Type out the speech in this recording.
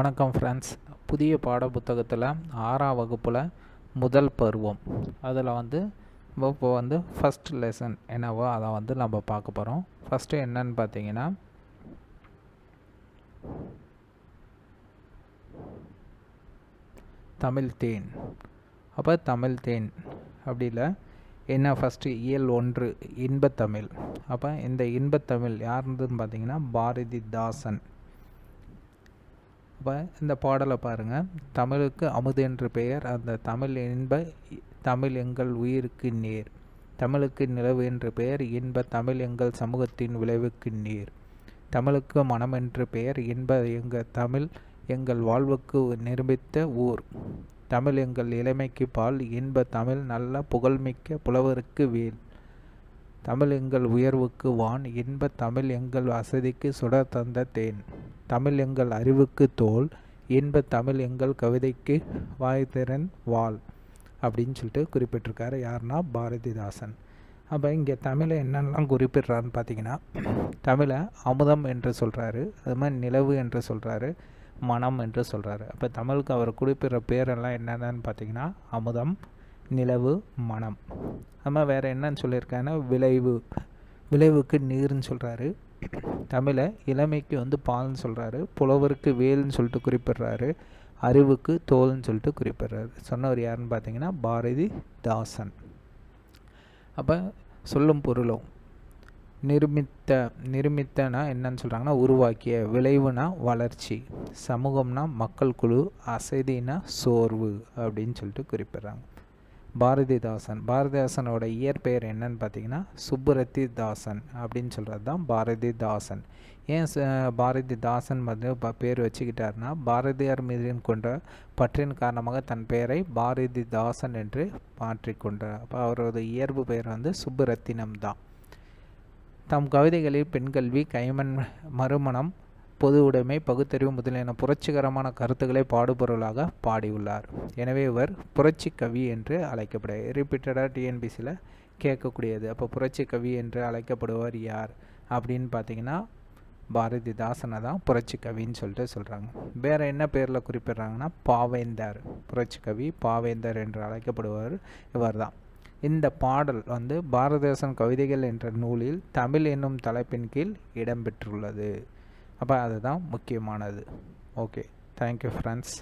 வணக்கம் ஃப்ரெண்ட்ஸ் புதிய பாட புத்தகத்தில் ஆறாம் வகுப்பில் முதல் பருவம். அதில் வந்து இப்போ வந்து ஃபஸ்ட் லெசன் என்னவோ அதை வந்து நம்ம பார்க்க போகிறோம் ஃபஸ்ட்டு என்னன்னு பார்த்தீங்கன்னா தமிழ் தேன். அப்போ தமிழ் தேன் அப்படி இல்லை என்ன ஃபஸ்ட்டு இயல் ஒன்று இன்பத்தமிழ் அப்போ இந்த இன்பத்தமிழ் யாருன்றதுன்னு பார்த்தீங்கன்னா பாரதிதாசன். இப்போ இந்த பாடலை பாருங்கள் தமிழுக்கு அமுது என்று பெயர். அந்த தமிழ் இன்ப தமிழ் எங்கள் உயிருக்கு நேர். தமிழுக்கு நிலவு என்று பெயர். இன்ப தமிழ் எங்கள் சமூகத்தின் விளைவுக்கு நீர். தமிழுக்கு மனம் என்று பெயர். இன்ப எங்கள் தமிழ் எங்கள் வாழ்வுக்கு நிரூபித்த ஊர். தமிழ் எங்கள் இளமைக்கு பால். இன்ப தமிழ் நல்ல புகழ்மிக்க புலவருக்கு வேல் தமிழ் எங்கள் உயர்வுக்கு வான். இன்ப தமிழ் எங்கள் வசதிக்கு சுடர் தந்த தேன். தமிழ் எங்கள் அறிவுக்கு தோல் இன்ப தமிழ் எங்கள் கவிதைக்கு வாய்திறன் வாள் அப்படின்னு சொல்லிட்டு குறிப்பிட்டிருக்காரு. யாருன்னா பாரதிதாசன். அப்போ இங்கே தமிழை என்னென்னலாம் குறிப்பிடுறாருன்னு பார்த்தீங்கன்னா தமிழை அமுதம் என்று சொல்கிறாரு அது மாதிரி நிலவு என்று சொல்கிறாரு மனம் என்று சொல்கிறாரு அப்போ தமிழுக்கு அவர் குறிப்பிடுற பேரெல்லாம் என்னென்னு பார்த்தீங்கன்னா அமுதம் நிலவு மனம். நம்ம வேறு என்னன்னு சொல்லியிருக்காங்கன்னா விளைவு. விளைவுக்கு நீர்னு சொல்கிறாரு தமிழை இளமைக்கு வந்து பால்னு சொல்கிறாரு புலவருக்கு வேல்னு சொல்லிட்டு குறிப்பிடுறாரு அறிவுக்கு தோல்னு சொல்லிட்டு குறிப்பிடுறாரு. சொன்னவர் யாருன்னு பார்த்தீங்கன்னா பாரதி தாசன். அப்போ சொல்லும் பொருளும் நிருமித்த நிர்மித்தனா என்னன்னு சொல்கிறாங்கன்னா உருவாக்கிய விளைவுனா வளர்ச்சி சமூகம்னா மக்கள் குழு அசதினா சோர்வு அப்படின்னு சொல்லிட்டு குறிப்பிட்றாங்க. பாரதிதாசன். பாரதிதாசனோட இயற்பெயர் என்னன்னு பார்த்தீங்கன்னா சுப்புரத்தி தாசன் அப்படின்னு சொல்கிறது தான் பாரதிதாசன். ஏன் பாரதிதாசன் வந்து பேர் வச்சுக்கிட்டாருன்னா பாரதியார் மீது கொண்ட பற்றின் காரணமாக தன் பெயரை பாரதிதாசன் என்று மாற்றிக்கொண்டார். அப்போ அவரது இயல்பு பெயர் வந்து சுப்புரத்தினம் தான் தம் கவிதைகளில் பெண்கல்வி கைமண் மறுமணம் பொது உடைமை பகுத்தறிவு முதலியன புரட்சிகரமான கருத்துக்களை பாடுபொருளாக பாடியுள்ளார். எனவே இவர் புரட்சி கவி என்று அழைக்கப்படுகிறார் ரிப்பீட்டடாக டிஎன்பிசியில் கேட்கக்கூடியது. அப்போ புரட்சி கவி என்று அழைக்கப்படுவர் யார்? அப்படின்னு பார்த்தீங்கன்னா பாரதிதாசனை தான் புரட்சி கவின்னு சொல்லிட்டு சொல்கிறாங்க வேறு என்ன பேரில் குறிப்பிட்றாங்கன்னா பாவேந்தர். புரட்சி கவி பாவேந்தர் என்று அழைக்கப்படுவர் இவர் தான். இந்த பாடல் வந்து பாரதிதாசன் கவிதைகள் என்ற நூலில் தமிழ் என்னும் தலைப்பின் கீழ் இடம்பெற்றுள்ளது அப்போ அதுதான் முக்கியமானது. Okay thank you friends